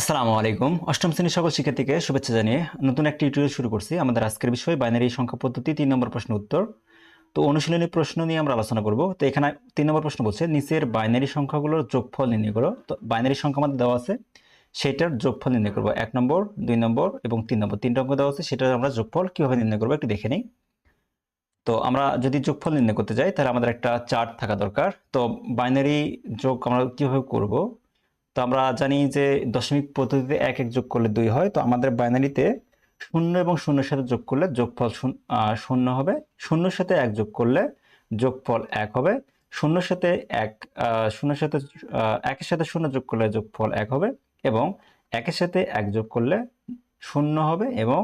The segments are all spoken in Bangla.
আসসালামু আলাইকুম। অষ্টম শ্রেণির সকল শিক্ষার্থীকে শুভেচ্ছা জানিয়ে নতুন একটি টিউটোরিয়াল শুরু করছি। আমাদের আজকের বিষয় বাইনারি সংখ্যা পদ্ধতি, তিন নম্বর প্রশ্ন উত্তর। তো অনুশীলনী প্রশ্ন নিয়ে আমরা আলোচনা করব। তো এখানে তিন নম্বর প্রশ্ন বলছে, নিচের বাইনারি সংখ্যাগুলোর যোগফল নির্ণয় করো। তো বাইনারি সংখ্যা আমাদের দেওয়া আছে, সেটার যোগফল নির্ণয় করব। এক নম্বর, দুই নম্বর এবং তিন নম্বর। তিনটা অঙ্ক দেওয়া আছে, সেটার আমরা যোগফল কীভাবে নির্ণয় করব একটু দেখে নিই। তো আমরা যদি যোগফল নির্ণয় করতে যাই, তাহলে আমাদের একটা চার্ট থাকা দরকার। তো বাইনারি যোগ আমরা কীভাবে করব? তো আমরা জানি যে দশমিক পদ্ধতিতে এক এক যোগ করলে দুই হয়, তো আমাদের বাইনারিতে শূন্য এবং শূন্যের সাথে যোগ করলে যোগফল শূন্য হবে। শূন্যর সাথে এক যোগ করলে যোগফল এক হবে। শূন্যর সাথে এক শূন্যের সাথে একের সাথে শূন্য যোগ করলে যোগফল এক হবে এবং একের সাথে এক যোগ করলে শূন্য হবে এবং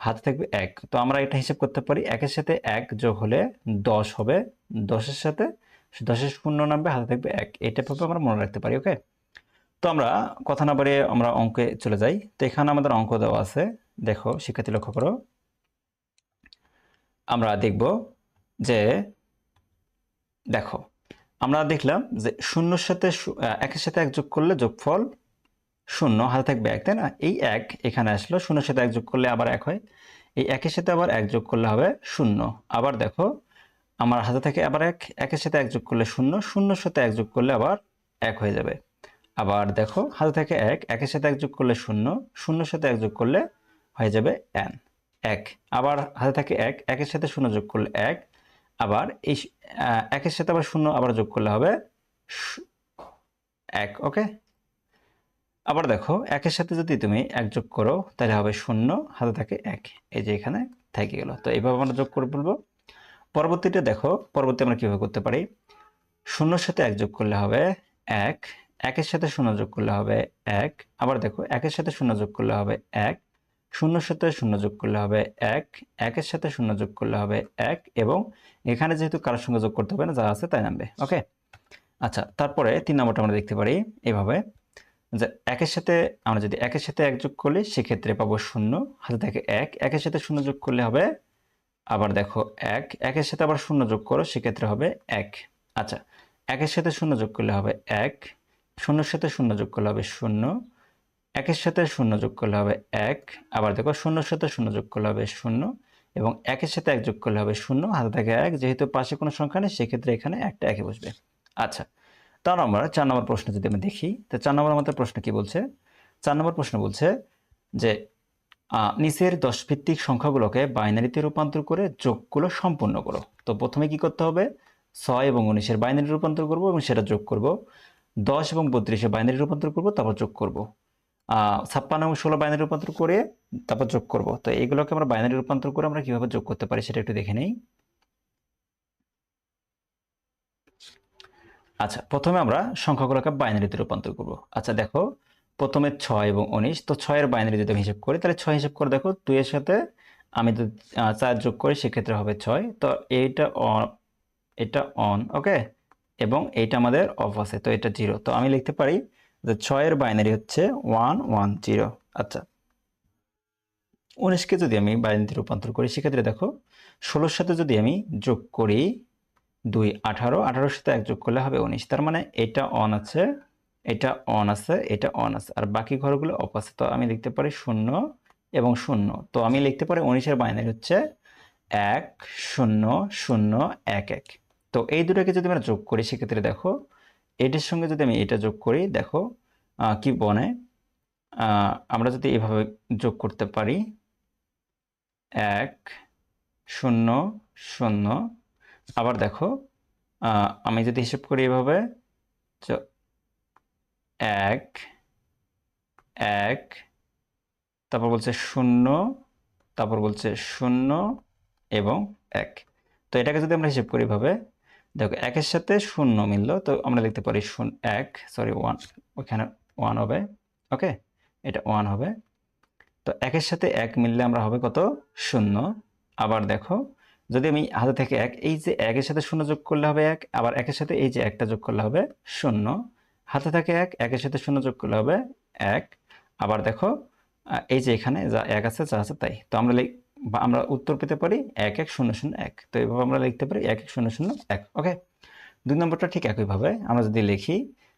হাতে থাকবে এক। তো আমরা এটা হিসেব করতে পারি, একের সাথে এক যোগ হলে দশ হবে। দশের সাথে, দশের শূন্য নামবে, হাতে থাকবে এক। এটা আমরা মনে রাখতে পারি ওকে তো আমরা কথা না বাড়িয়ে আমরা অঙ্কে চলে যাই। তো এখানে আমাদের অঙ্ক দেওয়া আছে। দেখো, শিক্ষার্থী লক্ষ্য করো। আমরা দেখব যে, দেখো, আমরা দেখলাম যে শূন্যর সাথে একের সাথে এক যোগ করলে যোগফল শূন্য, হাতে থাকবে এক, তাই না? এই এক এখানে আসলো, শূন্যর সাথে এক যোগ করলে আবার এক হয়। এই একের সাথে আবার এক যোগ করলে হবে শূন্য। আবার দেখো, আমার হাতে থেকে আবার এক, একের সাথে এক যোগ করলে শূন্য, শূন্যর সাথে এক যোগ করলে আবার এক হয়ে যাবে। আবার দেখো, হাতে থাকে এক, একের সাথে এক যোগ করলে শূন্য, শূন্যর সাথে এক যোগ করলে হয়ে যাবে এন এক, আবার হাতে থাকে এক, একের সাথে শূন্য যোগ করলে এক, আবার এই একের সাথে আবার শূন্য, আবার যোগ করলে হবে এক, ওকে? আবার দেখো, একের সাথে যদি তুমি এক যোগ করো, তাহলে হবে শূন্য, হাতে থাকে এক। এই যে এখানে থেকে গেল। তো এইভাবে আমরা যোগ করে বলব পরবর্তীটা দেখো, পরবর্তী আমরা কীভাবে করতে পারি? শূন্যর সাথে এক যোগ করলে হবে এক একের সাথে শূন্য যোগ করলে হবে এক। আবার দেখো, একের সাথে শূন্য যোগ করলে হবে এক। শূন্যর সাথে শূন্য যোগ করলে হবে এক। একের সাথে শূন্য যোগ করলে হবে এক এবং এখানে যেহেতু কারোর সঙ্গে যোগ করতে হবে না, যা আছে তাই নামবে। ওকে আচ্ছা তারপরে তিন নম্বরটা আমরা দেখতে পারি এভাবে যে একের সাথে, আমরা যদি একের সাথে এক যোগ করলে সেক্ষেত্রে পাবো শূন্য। হাতে থাকে এক। একের সাথে শূন্য যোগ করলে হবে, আবার দেখো এক। একের সাথে আবার শূন্য যোগ করো, সেক্ষেত্রে হবে এক। আচ্ছা একের সাথে শূন্য যোগ করলে হবে এক। শূন্যর সাথে শূন্য যোগ করলে হবে শূন্য। একের সাথে শূন্য যোগ করলে হবে এক। আবার দেখো, শূন্যর সাথে শূন্য যোগ করলে হবে শূন্য এবং একের সাথে এক যোগ করলে হবে শূন্য। হাতে থাকে এক, যেহেতু পাশে কোনো সংখ্যা নেই, সেক্ষেত্রে এখানে একটা একে বসবে। আচ্ছা তার আমরা চার নম্বর প্রশ্ন যদি আমি দেখি, তো চার নম্বর আমাদের প্রশ্ন কি বলছে? চার নম্বর প্রশ্ন বলছে যে নিচের দশ ভিত্তিক সংখ্যাগুলোকে বাইনারিতে রূপান্তর করে যোগগুলো সম্পূর্ণ করো। তো প্রথমে কি করতে হবে? ছয় এবং উনিশের বাইনারি রূপান্তর করব এবং সেটা যোগ করব। দশ এবং বত্রিশে বাইনারি রূপান্তর করব, তারপর যোগ করব। ছাপ্পান্ন এবং ষোলো বাইনারি রূপান্তর করে, তারপর যোগ করব। তো এইগুলোকে আমরা বাইনারি রূপান্তর করে আমরা কীভাবে যোগ করতে পারি সেটা একটু দেখে নেই। আচ্ছা প্রথমে আমরা সংখ্যাগুলোকে বাইনারিতে রূপান্তর করব। আচ্ছা দেখো, প্রথমে ছয় এবং উনিশ, তো ছয়ের বাইনারি যদি হিসাব করি, তাহলে ছয় হিসাব করে দেখো, দুইয়ের সাথে আমি যদি চার যোগ করি, সেক্ষেত্রে হবে ছয়। তো এইটা অন এটা অন ওকে এবং এইটা আমাদের অফ আছে, তো এটা জিরো তো আমি লিখতে পারি যে ছয়ের বাইনারি হচ্ছে ওয়ান ওয়ান জিরো আচ্ছা। উনিশকে যদি আমি বাইনারিতে রূপান্তর করি, সেক্ষেত্রে দেখো, ষোলোর সাথে যদি আমি যোগ করি দুই, আঠারো, আঠারোর সাথে এক যোগ করলে হবে উনিশ। তার মানে এটা অন আছে, এটা অন আছে, এটা অন আছে। আর বাকি ঘরগুলো অফ আছে, তো আমি লিখতে পারি শূন্য এবং শূন্য। তো আমি লিখতে পারি উনিশের বাইনারি হচ্ছে এক, শূন্য শূন্য, এক এক। তো এই দুটোকে যদি আমরা যোগ করি, সেক্ষেত্রে দেখো এটার সঙ্গে যদি আমি এটা যোগ করি, দেখো কি বনে? আমরা যদি এভাবে যোগ করতে পারি, এক, শূন্য শূন্য। আবার দেখো আমি যদি হিসেব করি এভাবে এক এক, তারপর বলছে শূন্য, তারপর বলছে শূন্য এবং এক। তো এটাকে যদি আমরা হিসেব করি এভাবে দেখো একের সাথে শূন্য মিললো, তো আমরা লিখতে পারি শূন্য এক সরি ওয়ান ওখানে ওয়ান হবে ওকে এটা ওয়ান হবে। তো একের সাথে এক মিললে আমরা হবে কত? শূন্য। আবার দেখো, যদি আমি হাতে থেকে এক, এই যে একের সাথে শূন্য যোগ করলে হবে এক, আবার একের সাথে এই যে একটা যোগ করলে হবে শূন্য। হাতে থাকে এক একের সাথে শূন্য যোগ করলে হবে এক। আবার দেখো এই যে এখানে যা এক আছে, যা আছে তাই। তো আমরা বা আমরা উত্তর পেতে পারি এক এক শূন্য শূন্য এক। তো এইভাবে আমরা লিখতে পারি এক এক শূন্য শূন্য এক, ওকে? দুই নম্বরটা ঠিক একইভাবে আমরা যদি লিখি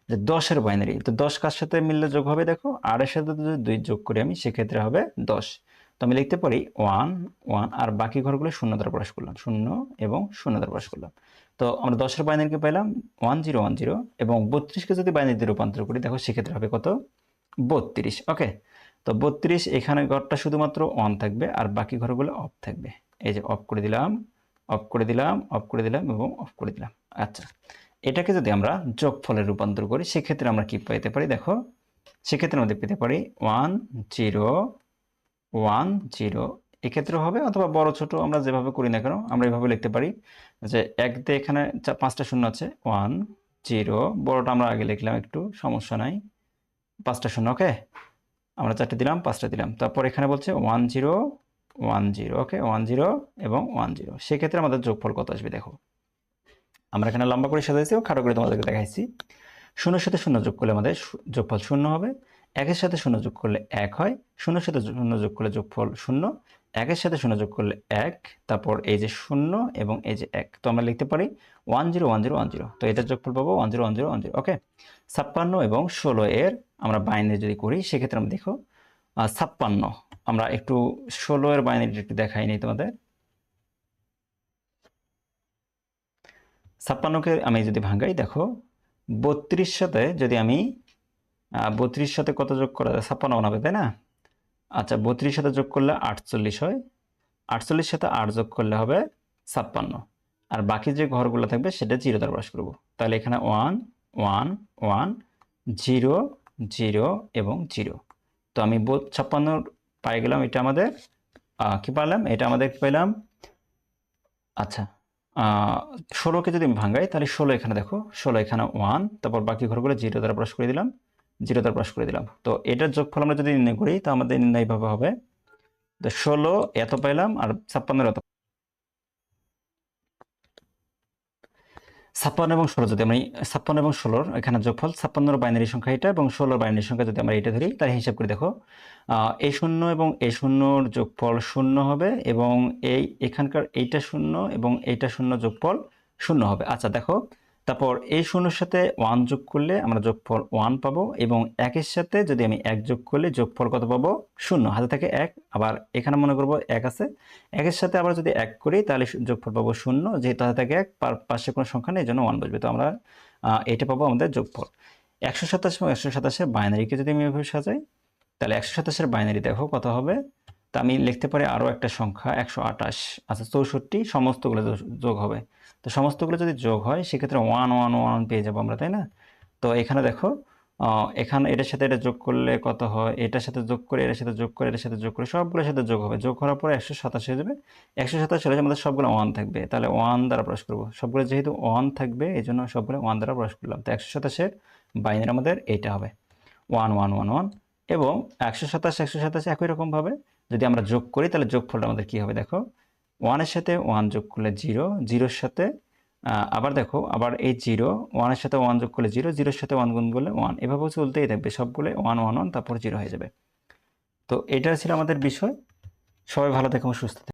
যে দশের বাইনারি তো দশ কার সাথে মিললে যোগ হবে দেখো? আটের সাথে যদি দুই যোগ করি আমি, সেক্ষেত্রে হবে দশ। তো আমি লিখতে পারি ওয়ান ওয়ান, আর বাকি ঘরগুলো শূন্য দ্বারা প্রকাশ করলাম, শূন্য এবং শূন্য দ্বারা প্রকাশ করলাম। তো আমরা দশের বাইনারিকে পেলাম ওয়ান জিরো ওয়ান জিরো এবং বত্রিশকে যদি বাইনারিতে রূপান্তর করি, দেখো সেক্ষেত্রে হবে কত? বত্রিশ, ওকে? তো বত্রিশ, এখানে ঘরটা শুধুমাত্র অন থাকবে আর বাকি ঘরগুলো অফ থাকবে। এই যে অফ করে দিলাম অফ করে দিলাম অফ করে দিলাম এবং অফ করে দিলাম। আচ্ছা এটাকে যদি আমরা যোগফলে রূপান্তর করি, সেক্ষেত্রে আমরা কি পেতে পারি? দেখো, সেক্ষেত্রে আমাদের পেতে পারি ওয়ান জিরো ওয়ান জিরো এক্ষেত্রে হবে অথবা বড় ছোট, আমরা যেভাবে করি না কেন, আমরা এভাবে লিখতে পারি যে এক দিয়ে এখানে পাঁচটা শূন্য আছে। ওয়ান জিরো বড়টা আমরা আগে লিখলাম একটু, সমস্যা নাই। পাঁচটা শূন্য ওকে আমরা চারটে দিলাম, পাঁচটা দিলাম। তারপর এখানে বলছে one zero one zero okay one zero এবং ওয়ান জিরো সেক্ষেত্রে আমাদের যোগফল কত আসবে দেখো। আমরা এখানে লম্বা করে সাজাইছি ও খাটো করে তোমাদেরকে দেখাইছি। শূন্যের সাথে শূন্য যোগ করলে আমাদের যোগফল শূন্য হবে। একের সাথে শূন্য যোগ করলে এক হয়, শূন্যের সাথে শূন্য যোগ করলে যোগফল শূন্য, একের সাথে শূন্য যোগ করলে এক, তারপর এই যে শূন্য এবং এই যে এক, তো আমরা লিখতে পারি one zero one zero one zero. তো এটার যোগফল পাবো one zero one zero one zero, okay? ছাপ্পান্ন এবং ষোলো এর আমরা বাইনারি যদি করি, সেক্ষেত্রে আমরা দেখো ছাপ্পান্ন। আমরা একটু ষোলো এর বাইনারি একটু দেখাই নি তোমাদের। ছাপ্পান্নকে আমি যদি ভাঙাই, দেখো বত্রিশ সাথে যদি আমি বত্রিশ সাথে কত যোগ করা যায়? ছাপ্পান্ন বানাবে, তাই না? আচ্ছা বত্রিশ সাথে যোগ করলে আটচল্লিশ হয়। আটচল্লিশ সাথে আট যোগ করলে হবে ছাপ্পান্ন। আর বাকি যে ঘরগুলো থাকবে, সেটা জিরো দ্বারা প্রকাশ করব। তাহলে এখানে one one one, zero zero এবং জিরো। তো আমি ছাপ্পান্ন পাই গেলাম, এটা আমাদের কি পারলাম এটা আমাদের কি পেলাম আচ্ছা ষোলোকে যদি আমি ভাঙাই, তাহলে ষোলো এখানে দেখো, ষোলো এখানে ওয়ান, তারপর বাকি ঘরগুলো জিরো দ্বারা প্রকাশ করে দিলাম। জিরো দ্বারা প্রকাশ করে দিলাম। তো এটার যোগফল আমরা যদি নির্ণয় করি, তো আমাদের নির্ণয় এইভাবে হবে তো ষোলো এত পাইলাম আর ছাপ্পান্নের এত ছাপ্পান্ন এবং ষোলো যদি আমি ছাপ্পান্ন এবং ষোলোর এখানে যোগফল ছাপ্পান্নর বাইনারি সংখ্যা এটা এবং ষোলোর বাইনারি সংখ্যা যদি আমরা এটা ধরি তাহলে হিসাব করে দেখো এই শূন্য এবং এই শূন্যর যোগফল শূন্য হবে এবং এই এখানকার এইটা শূন্য এবং এইটা শূন্য যোগফল শূন্য হবে। আচ্ছা দেখো তারপর এই শূন্যর সাথে ওয়ান যোগ করলে আমরা যোগফল ওয়ান পাবো এবং একের সাথে যদি আমি এক যোগ করলে যোগফল কত পাবো? শূন্য। হাতে থাকে এক। আবার এখানে মনে করব এক আছে। একের সাথে আবার যদি এক করি তাহলে যোগফল পাবো শূন্য। যেহেতু হাতে থাকে এক পাশে কোনো সংখ্যা নেই এই জন্য ওয়ান বসবে। তো আমরা এটা পাবো আমাদের যোগফল। একশো সাতাশ এবং একশো সাতাশের বাইনারিকে যদি আমি এভাবে সাজাই, তাহলে একশো সাতাশের বাইনারি দেখো কত হবে? তা আমি লিখতে পারি আরও একটা সংখ্যা, একশো আঠাশ। আচ্ছা চৌষট্টি, সমস্তগুলো যোগ- হবে। তো সমস্তগুলো যদি যোগ হয়, সেক্ষেত্রে ওয়ান ওয়ান ওয়ান পেয়ে যাব আমরা, তাই না? তো এখানে দেখো এখানে এটার সাথে এটা যোগ করলে কত হয়? এটার সাথে যোগ করে, এটার সাথে যোগ করে, এটার সাথে যোগ করে, সবগুলোর সাথে যোগ হবে। যোগ করার পরে একশো সাতাশ হয়ে যাবে। একশো সাতাশ হলে আমাদের সবগুলো ওয়ান থাকবে। তাহলে ওয়ান দ্বারা প্রকাশ করব। সবগুলো যেহেতু ওয়ান থাকবে, এই জন্য সবগুলো ওয়ান দ্বারা প্রকাশ করলাম। তো একশো সাতাশের বাইনের আমাদের এইটা হবে। ওয়ান ওয়ান ওয়ান ওয়ান এবং একশো সাতাশ একশো সাতাশ একই রকমভাবে যদি আমরা যোগ করি, তাহলে যোগফলটা আমাদের কী হবে দেখো? ওয়ানের সাথে ওয়ান যোগ করলে জিরো জিরোর সাথে আবার দেখো, আবার এই জিরো ওয়ানের সাথে ওয়ান যোগ করলে জিরো জিরোর সাথে ওয়ান গুণ করলে ওয়ান এভাবে চলতেই থাকবে সবগুলো ওয়ান ওয়ান ওয়ান তারপর জিরো হয়ে যাবে। তো এটা ছিল আমাদের বিষয়। সবাই ভালো থাকে সুস্থ থেকো।